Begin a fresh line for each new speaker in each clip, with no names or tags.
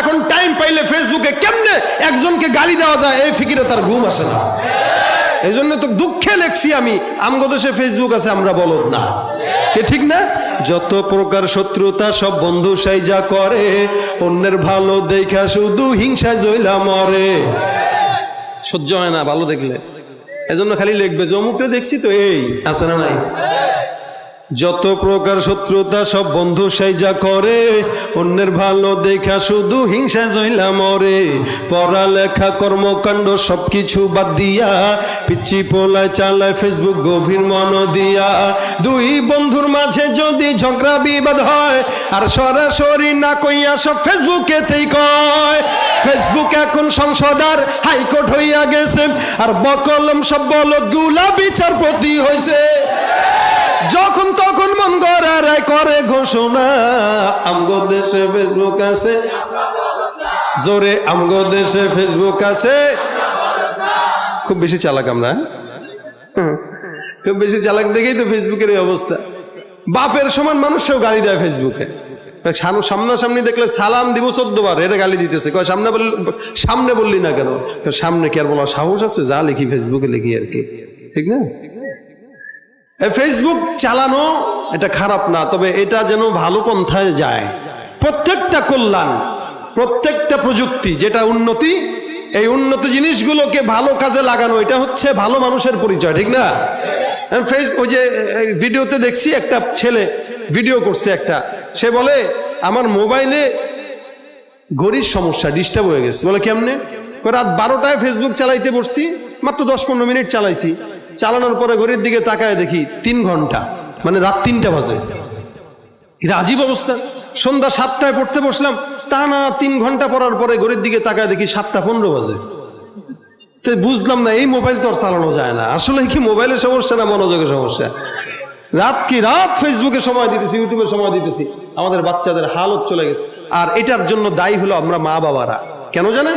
এখন টাইম পাইলে ফেসবুকে কেমনে একজনকে গালি দেওয়া যায়, এই ফিকিরে তার ঘুম আসে না। এই জন্য তো দুঃখে লেখছি আমি, আমগো দেশে ফেসবুক আছে, আমরা বলদ না। এ ঠিক না? যত প্রকার শত্রুতা সব বন্ধু সাই যা করে, অন্যের ভালো দেখা শুধু হিংসায় জইলা মরে। সহ্য হয় না, ভালো দেখলে। এজন্য খালি লিখবে, যে অমুকটা দেখছি তো এই, আছে না নাই? যত প্রকার শত্রুতা, সব বন্ধু সাইজা করে। অন্যের ভালো দেখা শুধু হিংসা জইলা মরে। পড়ালেখা, কর্মকাণ্ড, সবকিছু বাদ দিয়া পিচ্ছি পোলায় চালায় ফেসবুক গভীর মন দিয়া। দুই বন্ধুর মাঝে যদি ঝগড়া, বিবাদ হয়, আর সরাসরি না কইয়া সব ফেসবুকেতেই কয়। ফেসবুক এখন সংসদ আর হাইকোর্ট হইয়া গেছে, আর বকলম সব বলদগুলা বিচারপতি হয়েছে যখন তখন মন গড়ারায় করে ঘোষণা, আমগো দেশে ফেসবুক আছে। জোরে, আমগো দেশে ফেসবুক আছে। খুব বেশি চালাক আমরা হ্যাঁ? খুব বেশি চালাক দেখেই তো ফেসবুকের এই অবস্থা। বাপের সমান মানুষও গালি দেয় ফেসবুকে সামনে সামনাসামনি দেখলে সালাম দিব চোদ্দ বার এটা গালি দিতেছে। কয়, সামনে বললি সামনে বললি না কেন? সামনে কি আর বলা সাহস আছে? যা লিখি ফেসবুকে লিখি আর কি। ঠিক না? ফেসবুক চালানো এটা খারাপ না, তবে এটা যেন ভালো পন্থায় যায়। প্রত্যেকটা কল্যাণ, প্রত্যেকটা প্রযুক্তি, যেটা উন্নতি, এই উন্নত জিনিসগুলোকে ভালো কাজে লাগানো, এটা হচ্ছে ভালো মানুষের পরিচয়, ঠিক না? ফেস ওই যে ভিডিওতে দেখছি একটা ছেলে ভিডিও করছে একটা, সে বলে, আমার মোবাইলে গরির সমস্যা ডিস্টার্ব হয়ে গেছে। বলে, কেমনে? রাত বারোটায় ফেসবুক চালাইতে বসছি, মাত্র দশ পনেরো মিনিট চালাইছি। চালানোর পরে ঘড়ির দিকে তাকায় দেখি তিন ঘণ্টা মানে রাত তিনটা বাজে। এটা আজীব অবস্থা। সন্ধ্যা সাতটায় পড়তে বসলাম তা না তিন ঘণ্টা পড়ার পরে ঘড়ির দিকে তাকায় দেখি সাতটা পনেরো বাজে। তো বুঝলাম না এই মোবাইল তো আর চালানো যায় না। আসলে কি মোবাইলের সমস্যা না মনোযোগের সমস্যা? রাত কি রাত ফেসবুকে সময় দিতেছি ইউটিউবে সময় দিতেছি আমাদের বাচ্চাদের হালত চলে গেছে। আর এটার জন্য দায়ী হলো আমরা মা বাবারা কেন জানেন?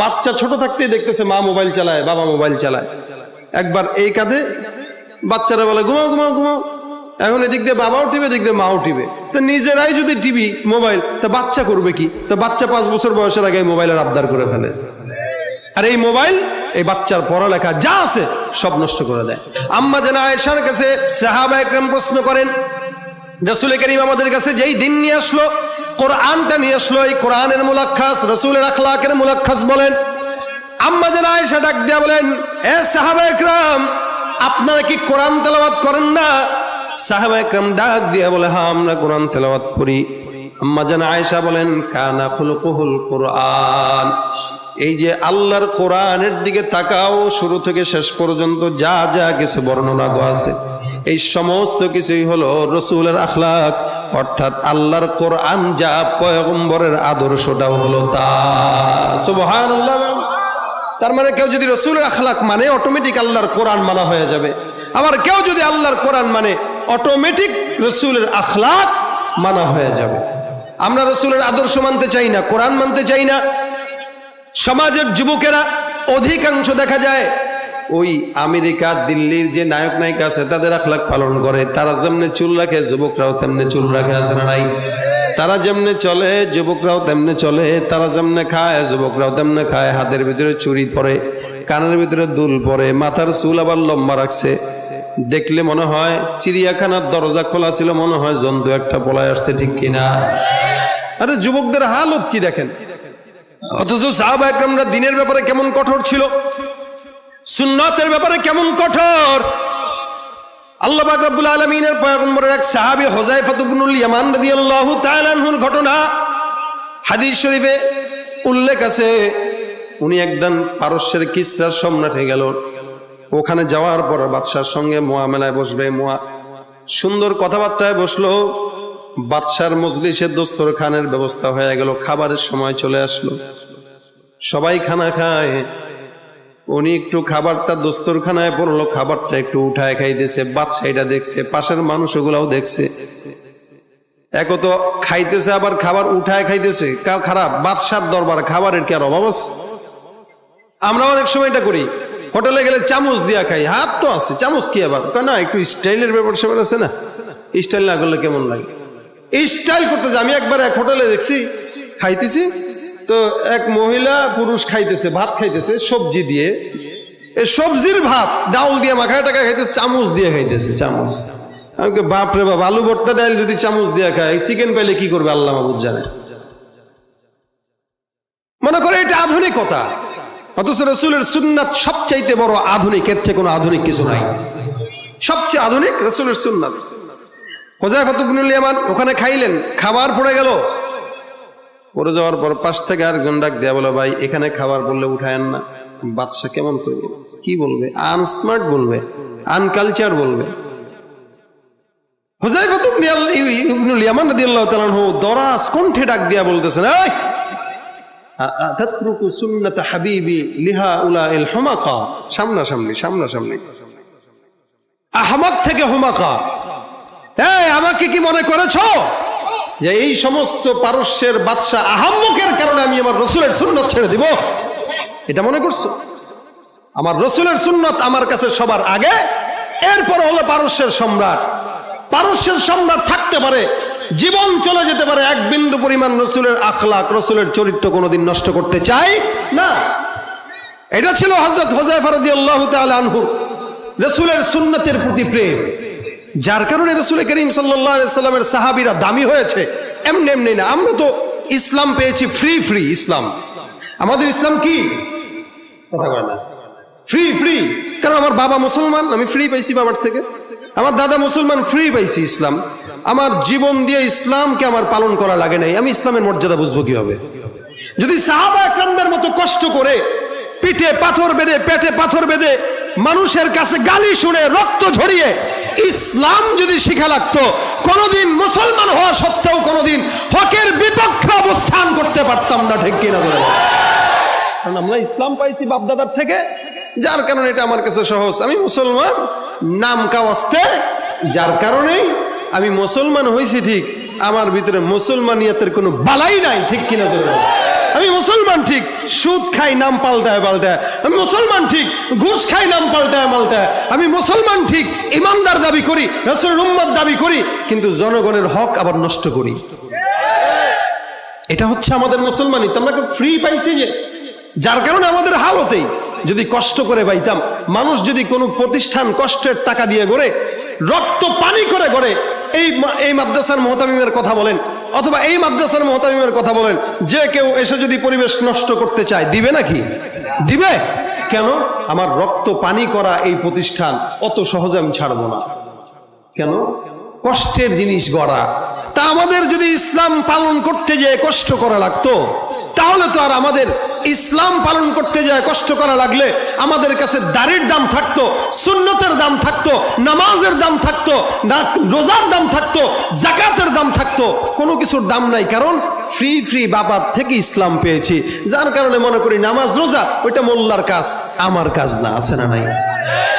বাচ্চা ছোট থাকতেই দেখতেছে মা মোবাইল চালায় বাবা মোবাইল চালায়। একবার এই কাঁধে বাচ্চারা বলে, ঘুমাও ঘুমাও ঘুমাও। এখন এদিক দিয়ে বাবাও টিপে, এদিক দিয়ে মাও টিপে। তো নিজেরাই যদি টিভি মোবাইল, তা বাচ্চা করবে কি? তো বাচ্চা পাঁচ বছর বয়সের আগে মোবাইলের আবদার করে ফেলে। আর এই মোবাইল, এই বাচ্চার পড়ালেখা যা আছে সব নষ্ট করে দেয়। আম্মা যেন আয়েশার কাছে সাহাবা একরাম প্রশ্ন করেন, রসুল করিম আমাদের কাছে যেই দিন নিয়ে আসলো, কোরআনটা নিয়ে আসলো, এই কোরআনের মুলাক্ষাস রসুলের আখলাকের মুলাক্ষাস বলেন আম্মা যেন আয়েশা ডাক দিয়া বলেন, এ সাহাবা একরাম, আপনারা কি কোরআন তেলাওয়াত করেন না? সাহাবা একরাম ডাক দিয়া বলে হ্যাঁ আমরা কোরআন তেলাওয়াত করি। আম্মা যেন আয়েশা বলেন, কানা খুলকুহুল কোরআন। এই যে আল্লাহর কোরআনের দিকে তাকাও, শুরু থেকে শেষ পর্যন্ত যা যা কিছু বর্ণনা আছে, এই সমস্ত কিছুই হলো রসুলের আখলাক। অর্থাৎ আল্লাহর কোরআন যা পয়গম্বরের আদর্শটাও হলো তা। সুবহানাল্লাহ। তার মানে কেউ যদি রসুলের আখলাক মানে অটোমেটিক আল্লাহর কোরআন মানা হয়ে যাবে। আবার কেউ যদি আল্লাহর কোরআন মানে অটোমেটিক রসুলের আখলাক মানা হয়ে যাবে। আমরা রসুলের আদর্শ মানতে চাই না, কোরআন মানতে চাই না। সমাজের যুবকেরা অধিকাংশ দেখা যায় ওই আমেরিকা, দিল্লির যে নায়ক নায়িকা আছে, তাদের আখলাখ পালন করে। তারা যেমনে চুল রাখে, যুবকরাও তেমনি চুল রাখে, আছে না নাই? তারা যেমনে চলে, যুবকরাও তেমনে চলে। তারা যেমনে খায়, যুবকরাও তেমনে খায়। হাতের ভিতরে চুরি পরে, কানের ভিতরে দুল পরে, মাথার চুল আবার লম্বা রাখছে। দেখলে মনে হয় চিড়িয়াখানার দরজা খোলা ছিল, মনে হয় জন্তু একটা পলায় আসছে, ঠিক কিনা? আরে, যুবকদের হালত কি দেখেন? অথচ সাহাবা একরামরা দিনের ব্যাপারে কেমন কঠোর ছিল? সুন্নতের ব্যাপারে কেমন কঠোর? আল্লাহ পাক রব্বুল আলামিনের পয়গম্বরের এক সাহাবী হোজাইফা ইবনুল ইয়ামান রাদিয়াল্লাহু তাআলা আনহুর ঘটনা হাদিস শরীফে উল্লেখ আছে। উনি একদিন পারস্যের কিসরার সম্রাটে গেল। ওখানে যাওয়ার পর বাদশার সঙ্গে মোয়ামেলায় বসবে। মোয়া সুন্দর কথাবার্তায় বসল। বাদশার মজলিসে দোস্তরখানের ব্যবস্থা হয়ে গেল। খাবারের সময় চলে আসলো। সবাই খানা খায়। উনি একটু খাবারটা দোস্তরখানায় পড়ল, খাবারটা একটু উঠায় খাইতেছে বাদশা এটা দেখছে, পাশের মানুষ ওগুলাও দেখছে। এক তো খাইতেছে আবার খাবার উঠায় খাইতেছে খারাপ, বাদশার দরবার খাবারের কি আর অভাব আছে? আমরা অনেক সময় এটা করি, হোটেলে গেলে চামচ দিয়া খাই, হাত তো আছে, চামচ কি আবার? না, একটু স্টাইলের ব্যাপার স্যাপার আছে না? স্টাইল না করলে কেমন লাগে? স্টাইল করতে আমি একবার এক হোটেলে দেখছি, খাইতেছি তো এক মহিলা পুরুষ খাইতেছে ভাত খাইতেছে সবজি দিয়ে। এই সবজির ভাত ডাউল দিয়ে মাখায় টাকা খাইতেছে চামচ দিয়ে খাইতেছে চামচ। আমি কই, বাপ রে বাপ আলু ভর্তা ডাল যদি চামচ দিয়ে খায় চিকেন পাইলে কি করবে আল্লাহ মাহবুদ জানে। মনে করে এটা আধুনিকতা অথচ রসুলের সুন্নাত সবচাইতে বড় আধুনিক এর চেয়ে কোনো আধুনিক কিছু নাই। সবচেয়ে আধুনিক রসুলের সুন্নাত। হোজাইফাতুবনুল ইয়ামান ওখানে খাইলেন খাবার পড়ে গেল পড়ে যাওয়ার পর পাশ থেকে আরেকজন ডাক দেয়া বলে, ভাই, এখানে খাবার বললে উঠায়েন না। বাদশা কেমন করবে? কি বলবে? আনস্মার্ট বলবে? আনকালচার বলবে? ডাক দিয়া হাবিবি লিহা হুমাকা। সামনাসামনি সামনাসামনি। থেকে আমাকে কি মনে করেছ? যে এই সমস্ত পারস্যের বাদশাহ আহাম্মকের কারণে আমি আমার রসুলের সুন্নত ছেড়ে দিব। এটা মনে করছ? আমার রসুলের সুন্নত আমার কাছে সবার আগে। এরপর হলো পারস্যের সম্রাট। পারস্যের সম্রাট থাকতে পারে, জীবন চলে যেতে পারে এক বিন্দু পরিমাণ রসুলের আখলাক, রসুলের চরিত্র কোনোদিন নষ্ট করতে চাই না। এটা ছিল হজরত হোজাইফারদি আল্লাহ আনহু, রসুলের সুন্নতের প্রতি প্রেম। যার কারণে রসুল করিম সাল্লামের সাহাবিরা দামি হয়েছে। এমনি এমনি না, আমরা তো ইসলাম পেয়েছি ফ্রি ফ্রি ইসলাম। আমাদের ইসলাম কি? কথা ফ্রি ফ্রি কারণ আমার বাবা মুসলমান, আমি ফ্রি পাইছি বাবার থেকে। আমার দাদা মুসলমান ফ্রি পাইছি ইসলাম। আমার জীবন দিয়ে ইসলামকে আমার পালন করা লাগে নাই। আমি ইসলামের মর্যাদা বুঝব কীভাবে? যদি সাহাবা একরামদের মতো কষ্ট করে পিঠে পাথর বেঁধে, পেটে পাথর বেঁধে মানুষের কাছে গালি শুনে, রক্ত ঝরিয়ে ইসলাম যদি শিখা লাগতো, কোনোদিন মুসলমান হওয়া সত্ত্বেও কোনোদিন হকের বিপক্ষে অবস্থান করতে পারতাম না, ঠিক কিনা ধরে কারণ আমরা ইসলাম পাইছি বাপদাদার থেকে, যার কারণে এটা আমার কাছে সহজ। আমি মুসলমান, নাম কাওয়াস্তে যার কারণেই আমি মুসলমান হয়েছি ঠিক। আমার ভিতরে মুসলমানিয়াতের কোনো বালাই নাই, ঠিক কিনা বলো? আমি মুসলমান ঠিক, সুদ খাই, নাম পাল্টায় পাল্টায়। আমি মুসলমান ঠিক, ঘুষ খাই, নাম পাল্টায় পাল্টায়। আমি মুসলমান ঠিক, ইমানদার দাবি করি রসুল উম্মত দাবি করি, কিন্তু জনগণের হক আবার নষ্ট করি। এটা হচ্ছে আমাদের মুসলমানই তো আমরা ফ্রি পাইছি যে, যার কারণে আমাদের হালতেই যদি কষ্ট করে পাইতাম, মানুষ যদি কোনো প্রতিষ্ঠান কষ্টের টাকা দিয়ে গড়ে, রক্ত পানি করে গড়ে, এই এই মাদ্রাসার মহতামিমের কথা বলেন অথবা এই মাদ্রাসার মহতামিমের কথা বলেন, যে কেউ এসে যদি পরিবেশ নষ্ট করতে চায়, দিবে নাকি? দিবে? কেন? আমার রক্ত পানি করা এই প্রতিষ্ঠান অত সহজে আমি ছাড়বো না। কেন? কষ্টের জিনিস গড়া। তা আমাদের যদি ইসলাম পালন করতে যেয়ে কষ্ট করা লাগতো, তাহলে তো আর আমাদের ইসলাম পালন করতে যায় কষ্ট করা লাগলে আমাদের কাছে দাড়ির দাম থাকতো, সুন্নতের দাম থাকতো, নামাজের দাম থাকতো রোজার দাম থাকতো, জাকাতের দাম থাকতো। কোনো কিছুর দাম নাই, কারণ ফ্রি ফ্রি বাবার থেকে ইসলাম পেয়েছি। যার কারণে মনে করি নামাজ, রোজা, ওইটা মোল্লার কাজ। আমার কাজ না, আছে না নাই?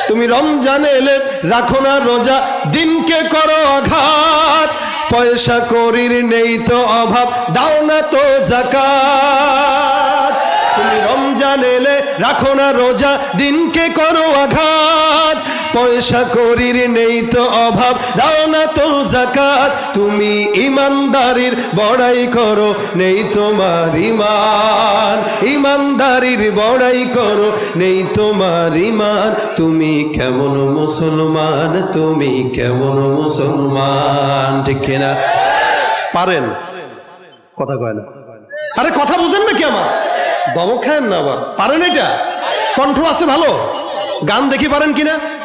তুমি রমজান এলে রাখো না রোজা, দিনকে করো আঘাত। পয়সা করির নেই তো অভাব, দাও না তো জাকাত। তুমি রমজান এলে রাখো না রোজা, দিনকে করো আঘাত। পয়সা করির নেই তো অভাব। দাও না তো জাকাত তুমি ইমানদারির বড়াই করো, নেই তোমার ইমান। ইমানদারির বড়াই করো, নেই তোমার ইমান। তুমি কেমন মুসলমান, তুমি কেমন মুসলমান, ঠিক কিনা? পারেন। কথা কয় না। আরে, কথা বুঝেন নাকি আমার? দমক খায়েন না আবার। পারেন এটা? কণ্ঠ আছে ভালো? গান দেখি পারেন কিনা?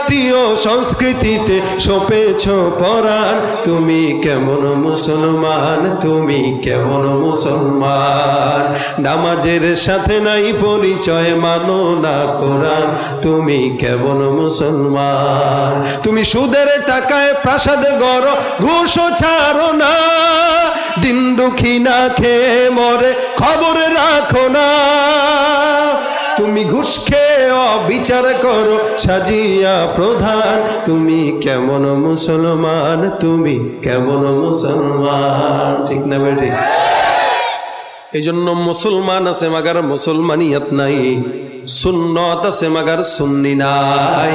বিজাতীয় সংস্কৃতিতে সপেছ পরাণ। তুমি কেমন মুসলমান, তুমি কেমন মুসলমান? নামাজের সাথে নাই পরিচয়, মানো না কোরআন। তুমি কেমন মুসলমান? তুমি সুদের টাকায় প্রাসাদ গড়, ঘুষ ছাড়ো না। দিন দুঃখী না খেয়ে মরে, খবর তুমি ঘুষ খেয়ে বিচার করো, সাজিয়া প্রধান। তুমি কেমন মুসলমান, তুমি কেমন মুসলমান। ঠিক না বেটি এই জন্য মুসলমান আছে, মাগার মুসলমানিয়াত নাই। সুন্নত আছে, মাগার সুন্নি নাই।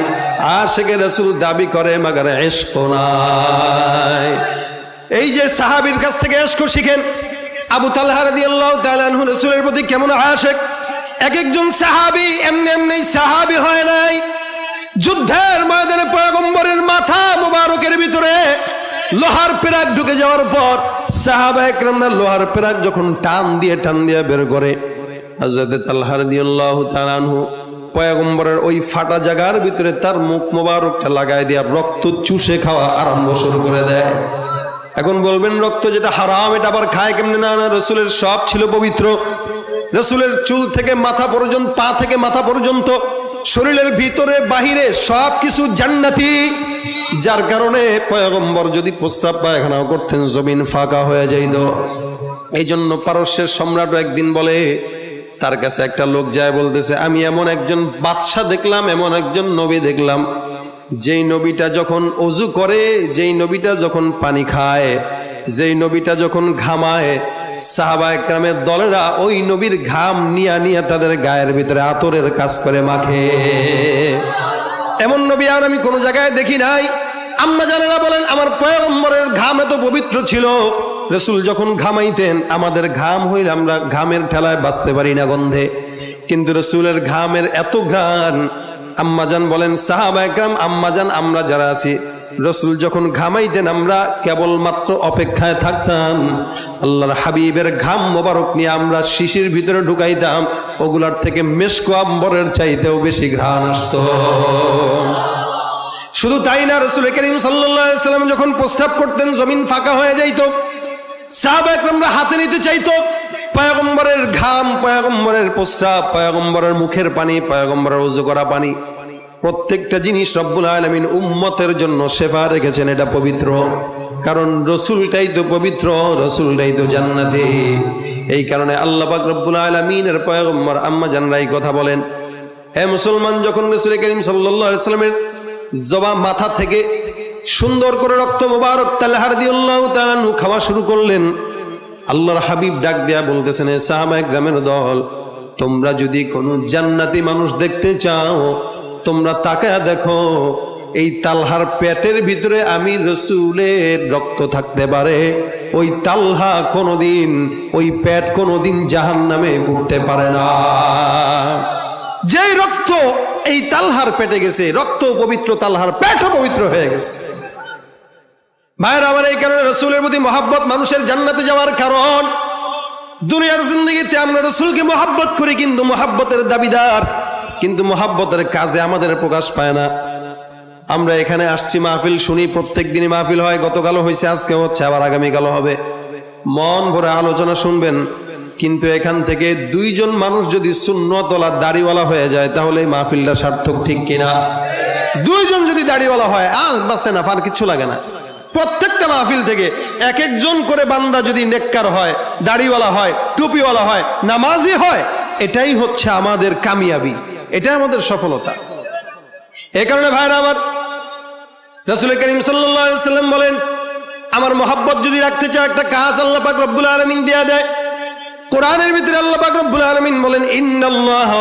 আশেকে রসুল দাবি করে, মাগার এশক নাই। এই যে সাহাবীর কাছ থেকে এশক শিখেন, আবু তালহা রাদিয়াল্লাহু তাআলা আনহু রাসূলের প্রতি কেমন আশেক? এক একজন সাহাবী, এমনি এমনি সাহাবী হয় নাই। যুদ্ধের ময়দানে পয়গম্বরের মাথা মুবারকের ভিতরে লোহার পেরাক ঢুকে যাওয়ার পর সাহাবা একরামরা লোহার পেরাক যখন টান দিয়ে টান দিয়ে বের করে, হযরতে তালহা রাদিয়াল্লাহু তাআলা আনহু পয়গম্বরের ওই ফাটা জায়গার ভিতরে তার মুখ মোবারকটা লাগায় দিয়ে রক্ত চুষে খাওয়া আরম্ভ শুরু করে দেয়। এখন বলবেন রক্ত যেটা হারাম, এটা আবার খায় কেমনে? না না, রসুলের সব ছিল পবিত্র। রসুলের চুল থেকে মাথা পর্যন্ত, পা থেকে মাথা পর্যন্ত, শরীরের ভিতরে, বাহিরে সব কিছু জান্নাতি। যার কারণে পয়গম্বর যদি প্রস্রাব পায়খানাও করতেন, জমিন ফাঁকা হয়ে যাইত। এই জন্য পারস্যের সম্রাট একদিন বলে, তার কাছে একটা লোক যায় বলতেছে, আমি এমন একজন বাদশাহ দেখলাম, এমন একজন নবী দেখলাম। যেই নবীটা যখন অজু করে, যেই নবীটা যখন পানি খায়, যেই নবীটা যখন ঘামায় সাহাবা একরামের দলেরা ওই নবীর ঘাম নিয়া নিয়া তাদের গায়ের ভিতরে আতরের কাজ করে মাখে। এমন নবী আর আমি কোনো জায়গায় দেখি নাই। আম্মা জানেরা বলেন, আমার পয়গম্বরের ঘাম এত পবিত্র ছিল। রসুল যখন ঘামাইতেন, আমাদের ঘাম হইলে আমরা ঘামের ঠেলায় বাঁচতে পারি না গন্ধে। কিন্তু রসুলের ঘামের এত ঘ্রাণ আম্মাজান বলেন, সাহাবা একরাম আম্মাজান আমরা যারা আছি রসুল যখন ঘামাইতেন আমরা কেবলমাত্র অপেক্ষায় থাকতাম। আল্লাহর হাবিবের ঘাম মোবারক নিয়ে আমরা শিশির ভিতরে ঢুকাইতাম। ওগুলার থেকে মেসকো আম্বরের চাইতেও বেশি ঘ্রাণ আসতো। শুধু তাই না, রসুল করিম সাল্লাম যখন প্রস্তাব করতেন, জমিন ফাঁকা হয়ে যাইতো, সাহাবা হাতে নিতে চাইতো। পয়গম্বরের ঘাম, পয়গম্বরের প্রস্রাব, পয়গম্বরের মুখের পানি, পয়গম্বরের উজু করা পানি। প্রত্যেকটা জিনিস রব্বুল আলমিন উম্মতের জন্য সেবা রেখেছেন, এটা পবিত্র। কারণ রসুলটাই তো পবিত্র, রসুলটাই তো জান্নাতে। এই কারণে আল্লাহ পাক রব্বুল আলমিনের পয়গম্বর আম্মা জানরাই কথা বলেন। হে মুসলমান যখন রসুল করিম সাল্লামের জবা মাথা থেকে সুন্দর করে রক্ত মোবারক তালহার দিউল্লাহ তালু খাওয়া শুরু করলেন, আল্লাহর হাবিব ডাক দেয়া বলতেছেন, "এ সাহাবা গ্রামের দল, তোমরা যদি কোনো জান্নাতি মানুষ দেখতে চাও তোমরা তাকায় দেখো, এই তালহার পেটের ভিতরে আমি রসুলের রক্ত থাকতে পারে। ওই তালহা কোনোদিন, ওই পেট কোনোদিন জাহান নামে উঠতে পারে না। যেই রক্ত এই তালহার পেটে গেছে, রক্ত পবিত্র তালহার পেটও পবিত্র হয়ে গেছে। ভাইয়ের, আমার এই কারণে রসুলের প্রতি মহাব্বত মানুষের জান্নাতে যাওয়ার কারণ। দুনিয়ার জিন্দগিতে আমরা রসুলকে মহাব্বত করি, কিন্তু মহাব্বতের দাবিদার কিন্তু মহাব্বতের কাজে আমাদের প্রকাশ পায় না। আমরা এখানে আসছি মাহফিল শুনি, প্রত্যেক দিনই মাহফিল হয়। গতকালও হয়েছে আজকে হচ্ছে, আবার আগামীকালও হবে। মন ভরে আলোচনা শুনবেন। কিন্তু এখান থেকে দুইজন মানুষ যদি শূন্যতলা দাড়িওয়ালা হয়ে যায়, তাহলে এই মাহফিলটা সার্থক ঠিক কিনা? দুইজন যদি দাড়িওয়ালা হয় আজ বাসে না, ফার কিচ্ছু লাগে না। প্রত্যেকটা মাহফিল থেকে এক একজন করে বান্দা যদি নেককার হয়, দাড়িওয়ালা হয়, টুপিওয়ালা হয়, নামাজি হয়, এটাই হচ্ছে আমাদের কামিয়াবি। এটাই আমাদের সফলতা। এ কারণে ভাইরা আমার রসুল করিম সাল্লাম বলেন, আমার মোহাব্বত যদি রাখতে চাও একটা কাজ আল্লাহ পাক রব্বুল আলমিন দেয়া দেয়। কোরআনের ভিতরে আল্লাহ পাক রব্বুল আলামিন বলেন, ইন্নাল্লাহ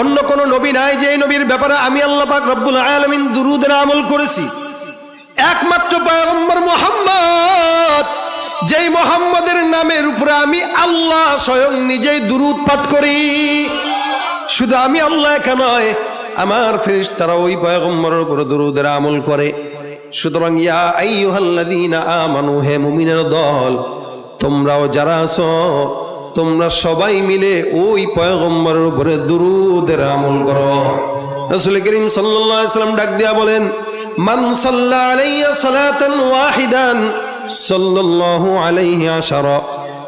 অন্য কোন নবী নাই যে নবীর ব্যাপারে আমি আল্লাহ পাক রব্বুল আলামিন দুরুদের আমল করেছি। একমাত্র পয়গম্বর মোহাম্মদ, যেই মোহাম্মদের নামের উপরে আমি আল্লাহ স্বয়ং নিজেই দুরুদ পাঠ করি। শুধু আমি আল্লাহ একা নয়, আমার ফেরিস তারা ওই পয়গম্বরের উপরে দুরুদের আমল করে। সুতরাং ইয়া আইয়ুহাল্লাযীনা আমানু, হে মুমিনের দল, তোমরাও যারা আছো তোমরা সবাই মিলে ওই পয়গম্বরের উপরে দুরুদের আমল করো। ডাক দিয়া বলেন ওয়াহিদান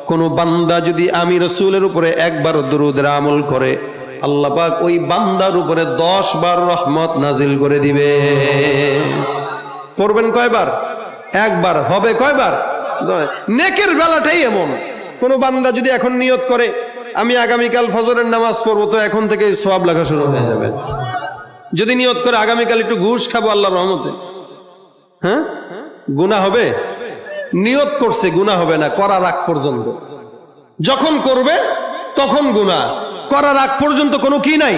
কোন বান্দা যদি আমি রসুলের উপরে একবার আমল করে বান্দার দশ বার রহমত নাজিল করে দিবে। পড়বেন কয়বার? একবার। হবে কয়বার? নেকের বেলাটাই এমন। কোন বান্দা যদি এখন নিয়ত করে, আমি আগামীকাল ফজরের নামাজ পড়ব, তো এখন থেকে সব লেখা শুরু হয়ে যাবে। যদি নিয়ত করে আগামীকাল একটু ঘুষ খাব আল্লাহ রহমতে হ্যাঁ? গুণা হবে? নিয়ত করছে গুণা হবে না, করার আগ পর্যন্ত। যখন করবে, তখন গুণা করার আগ পর্যন্ত কোনো কি নাই?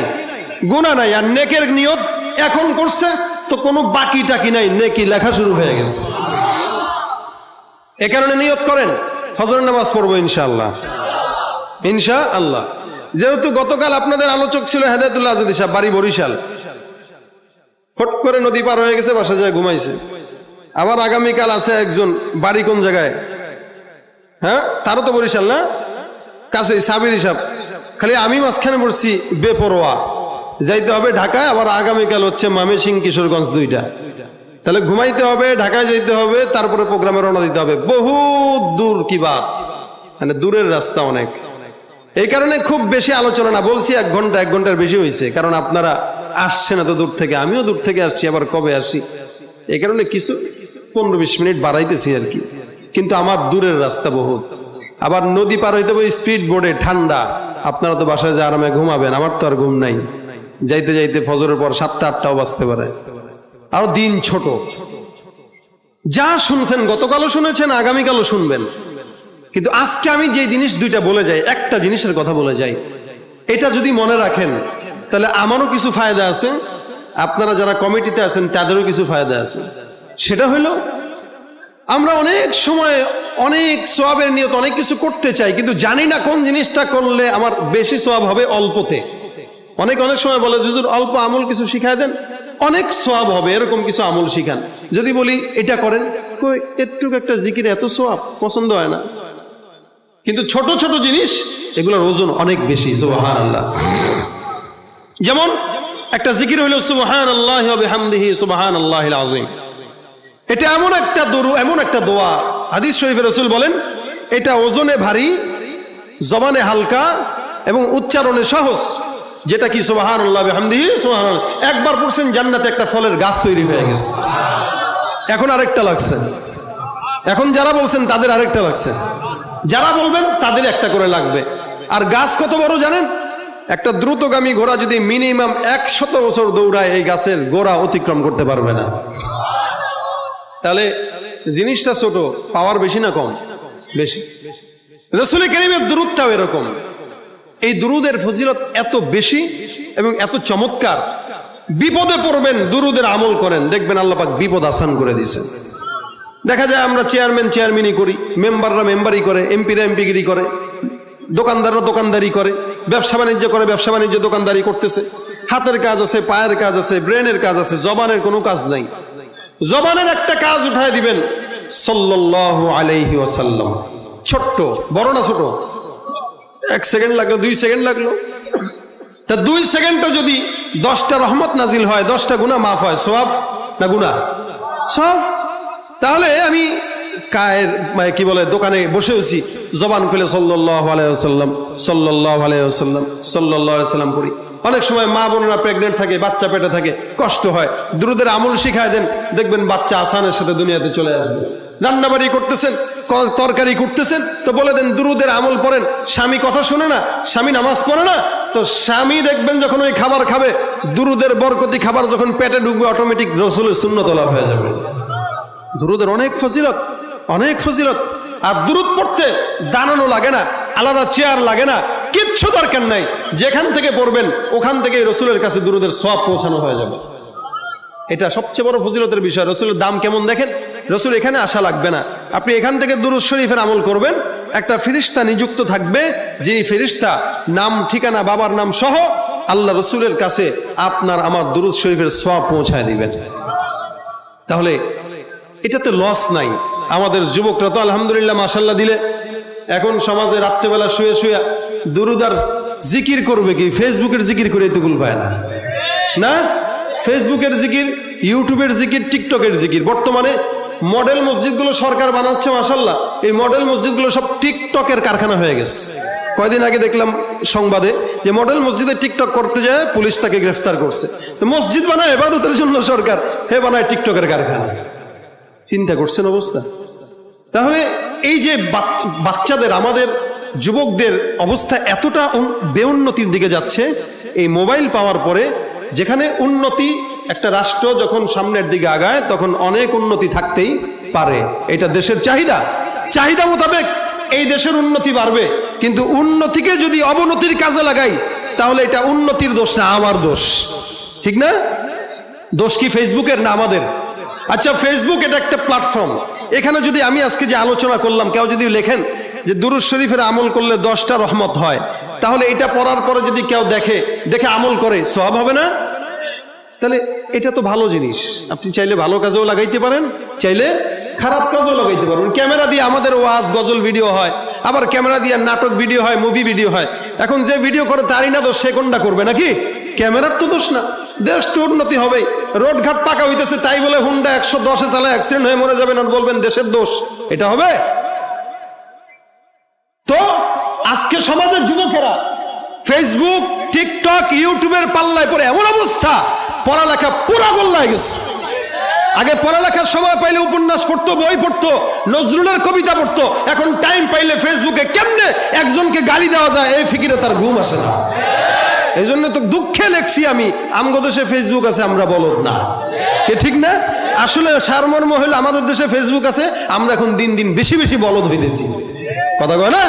গুণা নাই। আর নেকের নিয়ত এখন করছে, তো কোনো বাকি টাকি নাই? নেকি লেখা শুরু হয়ে গেছে। এ কারণে নিয়ত করেন। ফজর নামাজ পড়ব ইনশাআল্লাহ। ইনশা আল্লাহ যেহেতু গতকাল আপনাদের আলোচক ছিল হেদায়তুল্লাহ আজাদি সাহেব, বাড়ি বরিশাল। হট করে নদী পার হয়ে গেছে, বাসা যায় ঘুমাইছে। আবার আগামীকাল আছে একজন বাড়ি কোন জায়গায়? হ্যাঁ? তারও তো বরিশাল না? কাছে সাবির হিসাব। খালি আমি মাঝখানে পড়ছি বেপরোয়া। যাইতে হবে ঢাকায়, আবার আগামীকাল হচ্ছে মামেসিং কিশোরগঞ্জ দুইটা। তাহলে ঘুমাইতে হবে, ঢাকায় যাইতে হবে, তারপরে প্রোগ্রামে রওনা দিতে হবে। বহুত দূর কি বাত? মানে দূরের রাস্তা অনেক। এই কারণে খুব বেশি আলোচনা না, বলছি এক ঘণ্টা, এক ঘণ্টার বেশি হয়েছে। কারণ আপনারা আসছেন এত দূর থেকে, আমিও দূর থেকে আসছি, আবার কবে আসি? এই কারণে কিছু পনেরো বিশ মিনিট বাড়াইতেছি আর কি। কিন্তু আমার দূরের রাস্তা বহুত। আবার নদী পার হইতে হবে স্পিড বোর্ডে ঠান্ডা। আপনারা তো বাসায় যে আরামে ঘুমাবেন, আমার তো আর ঘুম নাই। যাইতে যাইতে ফজরের পর সাতটা, আটটাও বাঁচতে পারে। আরও দিন ছোট। যা শুনছেন, গতকালও শুনেছেন, আগামীকালও শুনবেন। কিন্তু আজকে আমি যে জিনিস দুইটা বলে যাই, একটা জিনিসের কথা বলে যাই। এটা যদি মনে রাখেন, তাহলে আমারও কিছু ফায়দা আছে। আপনারা যারা কমিটিতে আছেন, তাদেরও কিছু ফায়দা আছে। সেটা হলো, আমরা অনেক সময় অনেক সোয়াবের নিয়ত, অনেক কিছু করতে চাই, কিন্তু জানি না কোন জিনিসটা করলে আমার বেশি সোয়াব হবে অল্পতে। অনেক অনেক সময় বলে, হুজুর, অল্প আমল কিছু শিখায় দেন? অনেক সোয়াব হবে, এরকম কিছু আমল শিখান। যদি বলি, এটা করেন? এটুকু একটা জিকির, এত সোয়াব পছন্দ হয় না। কিন্তু ছোট ছোট জিনিস, এগুলোর ওজন অনেক বেশি সুবহান আল্লাহ যেমন, একটা জিকির হইল সুবহান আল্লাহ হামদিহি সুবহান আল্লাহ আজিম এটা এমন একটা দরু, এমন একটা দোয়া। হাদিস শরীফের রসুল বলেন, এটা ওজনে ভারী, জবানে হালকা এবং উচ্চারণে সহজ। যেটা কি সুবাহান একবার পড়ছেন জান্নাতে একটা ফলের গাছ তৈরি হয়ে গেছে। এখন আরেকটা লাগছে। এখন যারা বলছেন তাদের আরেকটা লাগছে। যারা বলবেন তাদের একটা করে লাগবে। আর গাছ কত বড় জানেন? একটা দ্রুতগামী ঘোড়া যদি মিনিমাম একশত বছর দৌড়ায়, এই গাছের গোড়া অতিক্রম করতে পারবে না। তাহলে জিনিসটা ছোট, পাওয়ার বেশি না কম? বেশি। রসুল করিমের দূরত্বটাও এরকম। এই দুরুদের ফজিলত এত বেশি এবং এত চমৎকার। বিপদে পড়বেন, দুরুদের আমল করেন। দেখবেন আল্লাপাক বিপদ আসান করে দিছে দেখা যায় আমরা চেয়ারম্যান চেয়ারম্যানই করি, মেম্বাররা মেম্বারই করে, এমপিরা এমপিগিরি করে, দোকানদাররা দোকানদারি করে, ব্যবসা বাণিজ্য করে, ব্যবসা বাণিজ্য দোকানদারি করতেছে। হাতের কাজ আছে, পায়ের কাজ আছে, ব্রেনের কাজ আছে, জবানের কোনো কাজ নাই। জবানের একটা কাজ উঠায় দিবেন, সাল্লাল্লাহু আলাইহি ছোট্ট, বড় না ছোট? এক সেকেন্ড লাগল, দুই সেকেন্ড লাগল। তা দুই সেকেন্ডও যদি দশটা রহমত নাজিল হয়, দশটা গুণা মাফ হয় সব না গুণা সব তাহলে আমি কায়ের মানে কি বলে, দোকানে বসে আছি, জবান খুলে সল্লাহ আলাইসাল্লাম সল্লাহ আলাইসাল্লাম সল্লাহ সাল্লাম পড়ি অনেক সময় মা বোনেরা প্রেগনেন্ট থাকে, বাচ্চা পেটে থাকে, কষ্ট হয়। দ্রুদের আমল শিখায় দেন, দেখবেন বাচ্চা আসানের সাথে দুনিয়াতে চলে আসবে। রান্নাবাড়ি করতেছেন তরকারি করতেছেন তো বলে দেন, দুরুদের আমল পড়েন, স্বামী কথা শুনে না, স্বামী নামাজ পড়ে না। তো স্বামী দেখবেন যখন ওই খাবার খাবে, দুরুদের বরকতি খাবার যখন পেটে ঢুকবে অটোমেটিক রসুলের শূন্য শূন্যতলা হয়ে যাবে। দুরুদের অনেক ফজিলত অনেক ফজিলত। আর দুরুদ পড়তে দাঁড়ানো লাগে না, আলাদা চেয়ার লাগে না কিচ্ছু দরকার নাই। যেখান থেকে পড়বেন, ওখান থেকে রসুলের কাছে দুরুদের সব পৌঁছানো হয়ে যাবে। এটা সবচেয়ে বড় ফজিলতের বিষয়। রসুলের দাম কেমন দেখেন? রসুল এখানে আসা লাগবে না। আপনি এখান থেকে দুরুদ শরীফের আমল করবেন, একটা ফিরিস্তা নিযুক্ত থাকবে, যিনি ফিরিস্তা নাম, ঠিকানা, বাবার নাম সহ আল্লাহ রসুলের কাছে আপনার, আমার দুরুদ শরীফের সব পৌঁছায় দিবেন। তাহলে এটাতে লস নাই। আমাদের যুবকরা তো আলহামদুলিল্লাহ মাসাল্লাহ দিলে। এখন সমাজে রাত্রেবেলা শুয়ে শুয়ে দুরুদার জিকির করবে কি? ফেসবুকের জিকির করে তো পায় না। না? ফেসবুকের জিকির ইউটিউবের জিকির টিকটকের জিকির। বর্তমানে মডেল মসজিদগুলো সরকার বানাচ্ছে মাসাল্লাহ এই মডেল মসজিদগুলো সব টিকটকের কারখানা হয়ে গেছে। কয়দিন আগে দেখলাম সংবাদে যে মডেল মসজিদে টিকটক করতে যায়, পুলিশ তাকে গ্রেফতার করছে। তো মসজিদ বানায় এবাদতের জন্য সরকার, হে বানায় টিকটকের কারখানা। চিন্তা করছেন অবস্থা? তাহলে এই যে বাচ- বাচ্চাদের, আমাদের যুবকদের অবস্থা এতটা উন- বেউন্নতির দিকে যাচ্ছে, এই মোবাইল পাওয়ার পরে যেখানে উন্নতি, একটা রাষ্ট্র যখন সামনের দিকে আগায়, তখন অনেক উন্নতি থাকতেই পারে। এটা দেশের চাহিদা। চাহিদা মোতাবেক এই দেশের উন্নতি বাড়বে। কিন্তু উন্নতিকে যদি অবনতির কাজে লাগাই, তাহলে এটা উন্নতির দোষ না, আমার দোষ। ঠিক না? দোষ কি ফেসবুকের না আমাদের? আচ্ছা ফেসবুক এটা একটা প্ল্যাটফর্ম। এখানে যদি আমি আজকে যে আলোচনা করলাম, কেউ যদি লেখেন যে দুরুজ শরীফের আমল করলে দশটা রহমত হয়। তাহলে এটা পড়ার পরে যদি কেউ দেখে দেখে আমল করে সব হবে না? তাহলে এটা তো ভালো জিনিস। আপনি চাইলে ভালো কাজেও লাগাইতে পারেন, চাইলে খারাপ কাজেও লাগাইতে পারবেন ক্যামেরা দিয়ে আমাদের ওয়াজ, গজল ভিডিও হয়, আবার ক্যামেরা দিয়ে নাটক ভিডিও হয়, মুভি ভিডিও হয়। এখন যে ভিডিও করে তারই না দোষ, সে কোনটা করবে নাকি? ক্যামেরার তো দোষ না। দেশ তো উন্নতি হবে। রোডঘাট পাকা হইতেছে, তাই বলে হুন্ডা একশো দশে চালায় অ্যাক্সিডেন্ট হয়ে মরে যাবেন আর বলবেন দেশের দোষ। এটা হবে তো আজকে সমাজের যুবকেরা ফেসবুক টিকটক ইউটিউবের পাল্লায় পড়ে এমন অবস্থা, পড়ালেখা পুরা গোল্লায় গেছে। আগে পড়ালেখার সময় পাইলে উপন্যাস পড়তো, বই পড়তো, নজরুলের কবিতা পড়তো, এখন টাইম পাইলে ফেসবুকে কেমনে একজনকে গালি দেওয়া যায়, এই ফিকিরে তার ঘুম আসে না। এই জন্য তো দুঃখে লেখছি আমি, আমগো দেশে ফেসবুক আছে, আমরা বলদ না। এ ঠিক না? আসলে সারমর্ম হইল, আমাদের দেশে ফেসবুক আছে, আমরা এখন দিন দিন বেশি বেশি বলদ হইতেছি। কথা কয় না?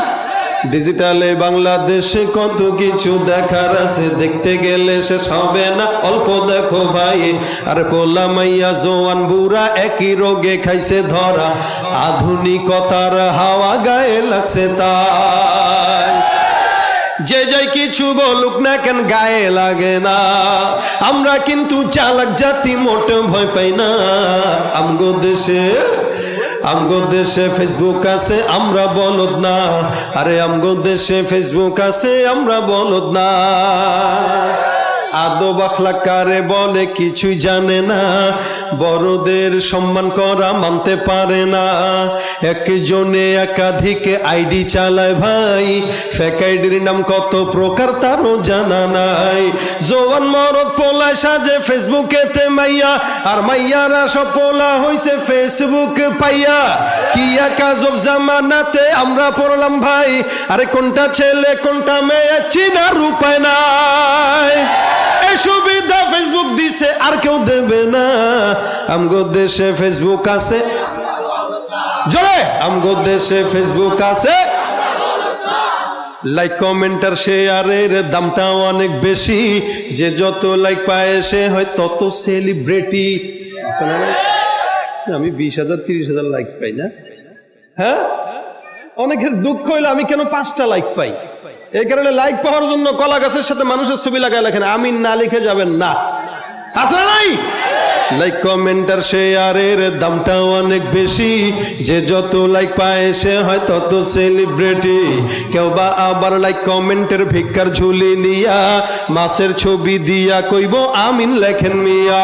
ডিজিটালে বাংলাদেশে কত কিছু দেখার আছে, দেখতে গেলে শেষ হবে না। অল্প দেখো ভাই, আর পোলা মাইয়া, জোয়ান বুড়া একই রোগে খাইছে ধরা। আধুনিকতার হাওয়া গায়ে লাগছে তাই। যে যাই কিছু বলুক না কেন গায়ে লাগে না। আমরা কিন্তু চালাক জাতি মোটে ভয় পাই না। আমগো দেশে আমগো দেশে ফেসবুক আছে, আমরা বলদ না। আরে আমগো দেশে ফেসবুক আছে, আমরা বলদ না। আদো বাখলা কারে বলে কিছুই জানে না। বড়দের সম্মান করা মানতে পারে না। একজনে একাধিক আইডি চালায় ভাই। ফেক আইডির নাম কত প্রকার তারও জানা নাই। জোয়ান মরদ পোলায় সাজে ফেসবুকেতে মাইয়া। আর মাইয়ারা সব পোলা হইছে ফেসবুক পাইয়া। কি এক আজব জামানাতে আমরা পড়লাম ভাই। আরে কোনটা ছেলে, কোনটা মেয়ে, চিনার উপায় নাই। সুবিধা ফেসবুক দিছে, আর কেউ দেবে না। আমগো দেশে ফেসবুক আছে। জোরে! আমগো দেশে ফেসবুক আছে। লাইক কমেন্টার শেয়ারের দামটা অনেক বেশি। যে যত লাইক পায় সে হয় তত সেলিব্রিটি আমি বিশ হাজার, তিরিশ হাজার লাইক পাই না। হ্যাঁ? অনেকের দুঃখ হইলে আমি কেন পাঁচটা লাইক পাই? এই কারণে লাইক পাওয়ার জন্য কলা গাছের সাথে মানুষের ছবি লাগায় লেখেন, আমিন না লিখে যাবেন না। আছে নাই? লাইক কমেন্টার শেয়ারের দামটা অনেক বেশি। যে যত লাইক পায় সে হয় তত সেলিব্রিটি কেউ বা আবার লাইক কমেন্টের ভিক্ষার ঝুলি মাসের ছবি দিয়া কইব, আমিন লেখেন মিয়া।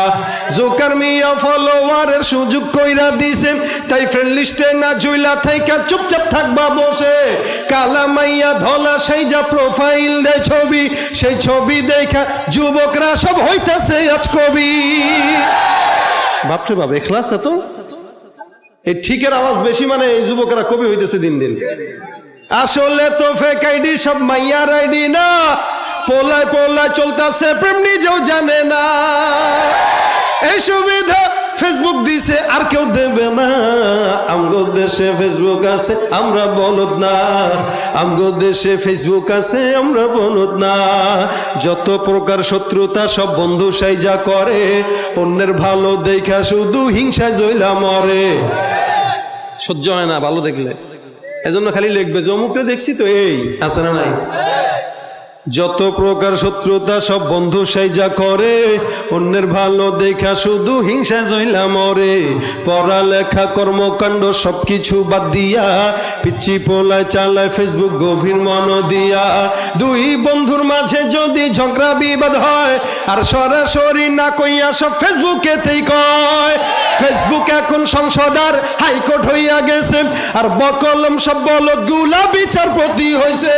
জোকার মিয়া ফলোয়ারের সুযোগ কইরা দিছে। তাই ফ্রেন্ড লিস্টে না জুইলা থাইকা চুপচাপ থাকবা বসে। কালা মাইয়া ধলা সেই যা প্রোফাইল দেয় ছবি, সেই ছবি দেখা যুবকরা সব হইতাছে আজ কবি বাপরে বাপ, এখলাস এত? এই ঠিকের আওয়াজ বেশি মানে এই যুবকেরা কবি হইতেছে দিন দিন। আসলে তো ফেকাইডি সব মাইয়া রাইডি না। পোলায় পোলায় চলতেছে, প্রেম নিজেও জানে না। এই সুবিধা ফেসবুক দিছে, আর কেউ দেবে না। আমগো দেশে ফেসবুক আছে, আমরা বলদ না। আমগো দেশে ফেসবুক আছে, আমরা বলদ না। যত প্রকার শত্রুতা, সব বন্ধু সাইজা করে, অন্যের ভালো দেখা শুধু হিংসায় জইলা মরে। সহ্য হয় না, ভালো দেখলে। এজন্য খালি লিখবে যে অমুকটা দেখছি তো এই, আছে না নাই? যত প্রকার শত্রুতা, সব বন্ধু সাইজা করে। অন্যের ভালো দেখা শুধু হিংসা জইলা মরে। পড়ালেখা, কর্মকাণ্ড, সবকিছু বাদ দিয়া। পিচ্ছি পোলায় চালায় ফেসবুক গভীর মন দিয়া দুই বন্ধুর মাঝে যদি ঝগড়া, বিবাদ হয়, আর সরাসরি না কইয়া সব ফেসবুকেতেই কয়। ফেসবুক এখন সংসদ আর হাইকোর্ট হইয়া গেছে, আর বকলম সব বলদগুলা বিচারপতি হয়েছে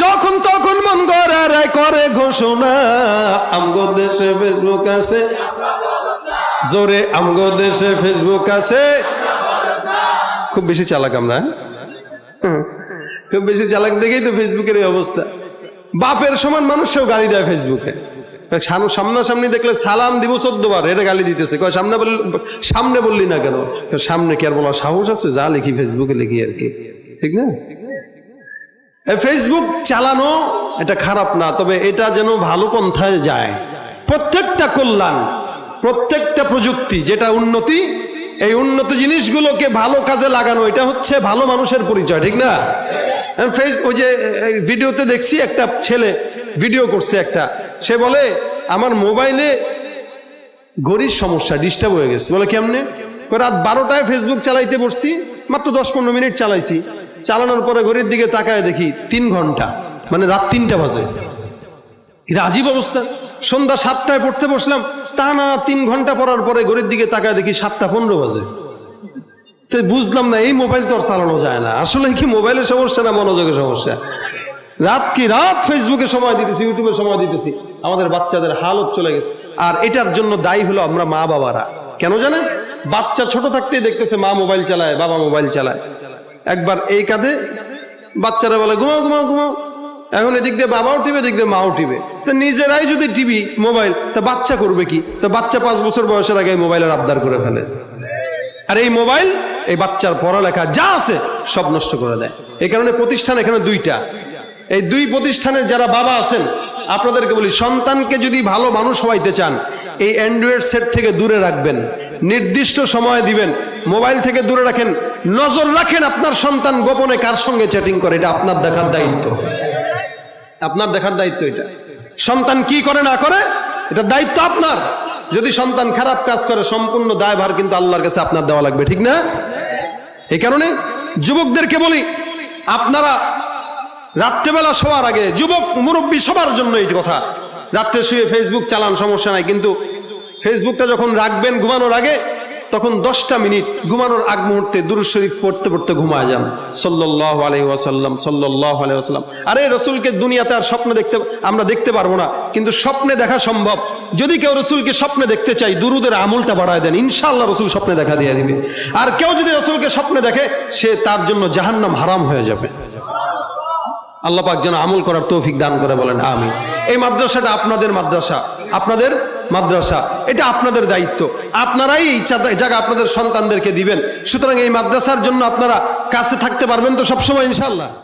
যখন তখন মন গড়ারায় করে ঘোষণা, আমগো দেশে ফেসবুক আছে। জোরে, আমগো দেশে ফেসবুক আছে। খুব বেশি চালাক আমরা হ্যাঁ? খুব বেশি চালাক দেখেই তো ফেসবুকের এই অবস্থা। বাপের সমান মানুষও গালি দেয় ফেসবুকে সামনে, সামনাসামনি দেখলে সালাম দিব চোদ্দ বার এটা গালি দিতেছে। কয়, সামনে বললি সামনে বললি না কেন? সামনে কি আর বলা সাহস আছে? যা লিখি ফেসবুকে লিখি আর কি। ঠিক না? ফেসবুক চালানো এটা খারাপ না, তবে এটা যেন ভালো পন্থায় যায়। প্রত্যেকটা কল্যাণ, প্রত্যেকটা প্রযুক্তি, যেটা উন্নতি, এই উন্নত জিনিসগুলোকে ভালো কাজে লাগানো, এটা হচ্ছে ভালো মানুষের পরিচয়, ঠিক না? ফেস, ওই যে ভিডিওতে দেখছি একটা ছেলে ভিডিও করছে একটা, সে বলে, আমার মোবাইলে গরির সমস্যা ডিস্টার্ব হয়ে গেছে। বলে, কেমনে? রাত বারোটায় ফেসবুক চালাইতে বসছি, মাত্র দশ পনেরো মিনিট চালাইছি। চালানোর পরে ঘড়ির দিকে তাকায় দেখি তিন ঘণ্টা মানে রাত তিনটা বাজে। এটা আজীব অবস্থা। সন্ধ্যা সাতটায় পড়তে বসলাম তা না তিন ঘণ্টা পড়ার পরে ঘড়ির দিকে তাকায় দেখি সাতটা পনেরো বাজে। তো বুঝলাম না এই মোবাইল তো আর চালানো যায় না। আসলে কি মোবাইলের সমস্যা না মনোযোগের সমস্যা? রাত কি রাত ফেসবুকে সময় দিতেছি ইউটিউবে সময় দিতেছি আমাদের বাচ্চাদের হালত চলে গেছে। আর এটার জন্য দায়ী হলো আমরা মা বাবারা কেন জানেন? বাচ্চা ছোট থাকতেই দেখতেছে মা মোবাইল চালায় বাবা মোবাইল চালায়। একবার এই কাঁধে বাচ্চারা বলে, ঘুমাও ঘুমাও ঘুমাও। এখন এদিক দিয়ে বাবাও টিপে, এদিক দিয়ে মাও টিপে। তো নিজেরাই যদি টিভি মোবাইল, তা বাচ্চা করবে কি? তো বাচ্চা পাঁচ বছর বয়সের আগে মোবাইলের আবদার করে ফেলে। আর এই মোবাইল, এই বাচ্চার পড়ালেখা যা আছে সব নষ্ট করে দেয়। এই কারণে প্রতিষ্ঠান এখানে দুইটা। এই দুই প্রতিষ্ঠানের যারা বাবা আছেন, আপনাদেরকে বলি, সন্তানকে যদি ভালো মানুষ হওয়াইতে চান, এই অ্যান্ড্রয়েড সেট থেকে দূরে রাখবেন। নির্দিষ্ট সময় দিবেন। মোবাইল থেকে দূরে রাখেন। নজর রাখেন আপনার সন্তান গোপনে কার সঙ্গে চ্যাটিং করে, এটা আপনার দেখার দায়িত্ব। আপনার দেখার দায়িত্ব এটা। সন্তান কি করে, না করে, এটা দায়িত্ব আপনার। যদি সন্তান খারাপ কাজ করে, সম্পূর্ণ দায়ভার কিন্তু আল্লাহর কাছে আপনার দেওয়া লাগবে, ঠিক না? এই কারণে যুবকদেরকে বলি, আপনারা রাত্রেবেলা শোয়ার আগে, যুবক, মুরব্বী সবার জন্য এই কথা। রাত্রে শুয়ে ফেসবুক চালান, সমস্যা নাই, কিন্তু ফেসবুকটা যখন রাখবেন ঘুমানোর আগে, তখন দশটা মিনিট ঘুমানোর আগ মুহূর্তে দুরুদ শরীফ পড়তে পড়তে ঘুমায় যান। সাল্লাহ আলহি ওয়াসাল্লাম সাল্লাহ আলহি ওয়াসাল্লাম। আরে রসুলকে দুনিয়াতে আর স্বপ্ন দেখতে, আমরা দেখতে পারব না, কিন্তু স্বপ্নে দেখা সম্ভব। যদি কেউ রসুলকে স্বপ্নে দেখতে চাই দুরুদের আমলটা বাড়ায় দেন, ইনশাআল্লাহ রসুল স্বপ্নে দেখা দিয়ে দিবে। আর কেউ যদি রসুলকে স্বপ্নে দেখে, সে তার জন্য জাহান্নাম হারাম হয়ে যাবে। আল্লাহ পাক যেন আমল করার তৌফিক দান করে বলেন আমি এই মাদ্রাসাটা আপনাদের মাদ্রাসা। আপনাদের মাদ্রাসা, এটা আপনাদের দায়িত্ব। আপনারাই এই জায়গা আপনাদের সন্তানদেরকে দিবেন। সুতরাং এই মাদ্রাসার জন্য আপনারা কাছে থাকতে পারবেন তো সবসময় ইনশাল্লাহ